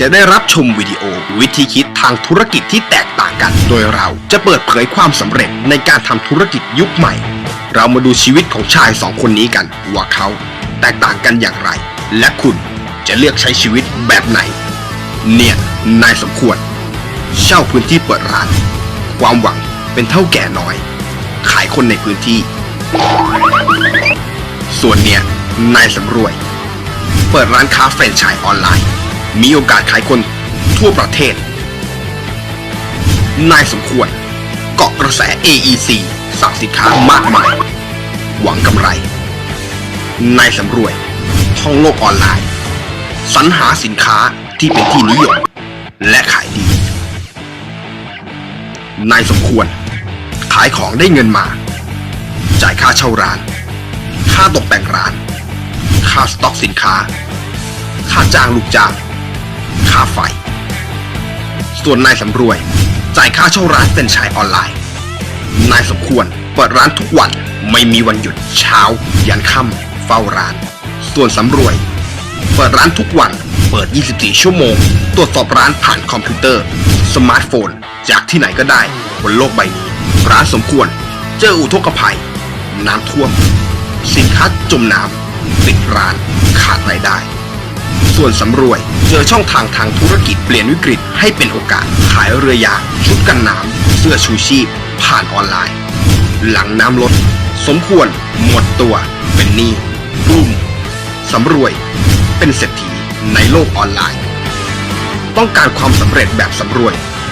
จะได้รับชมวิดีโอ วิธีคิดทางธุรกิจที่แตกต่างกัน โดยเราจะเปิดเผยความสำเร็จในการทำธุรกิจยุคใหม่ เรามาดูชีวิตของชายสองคนนี้กัน ว่าเขาแตกต่างกันอย่างไร และคุณจะเลือกใช้ชีวิตแบบไหน เนี่ยนายสมควร เช่าพื้นที่เปิดร้าน ความหวังเป็นเท่าแก่น้อย ขายคนในพื้นที่ ส่วนเนี่ยนายสำรวย เปิดร้านค้าแฟรนไชส์ออนไลน์ มีโอกาสขายคนทั่วประเทศ นายสมควรเกาะกระแส AEC สั่งสินค้ามากมาย หวังกำไร นายสำรวย ท่องโลกออนไลน์ สรรหาสินค้าที่เป็นที่นิยม และขายดี นายสมควร ขายของได้เงินมา จ่ายค่าเช่าร้าน ค่าตกแต่งร้าน ค่าสต็อกสินค้า ค่าจ้างลูกจ้าง ค่าไฟ ส่วนนายสำรวย จ่ายค่าเช่าร้านเป็นชายออนไลน์ นายสมควรเปิดร้านทุกวันไม่มีวันหยุดเช้า ยันค่ำเฝ้าร้าน ส่วนสำรวย เปิดร้านทุกวันเปิด 24 ชั่วโมง ตรวจสอบร้านผ่านคอมพิวเตอร์ สมาร์ทโฟน จากที่ไหนก็ได้บนโลกใบนี้ ร้านสมควร เจออุทกภัย น้ำท่วม สินค้าจมน้ำปิดร้านขาดรายได้ ส่วนสำรวย เจอช่องทางทางธุรกิจเปลี่ยนวิกฤตให้เป็นโอกาส ขายเรือยางชุดกันน้ำเสื้อชูชีพ ผ่านออนไลน์ หลังน้ำลด สมควร หมดตัว เป็นหนี้รุ่มสำรวย เป็นเศรษฐีในโลกออนไลน์ ต้องการความสำเร็จแบบสำรวย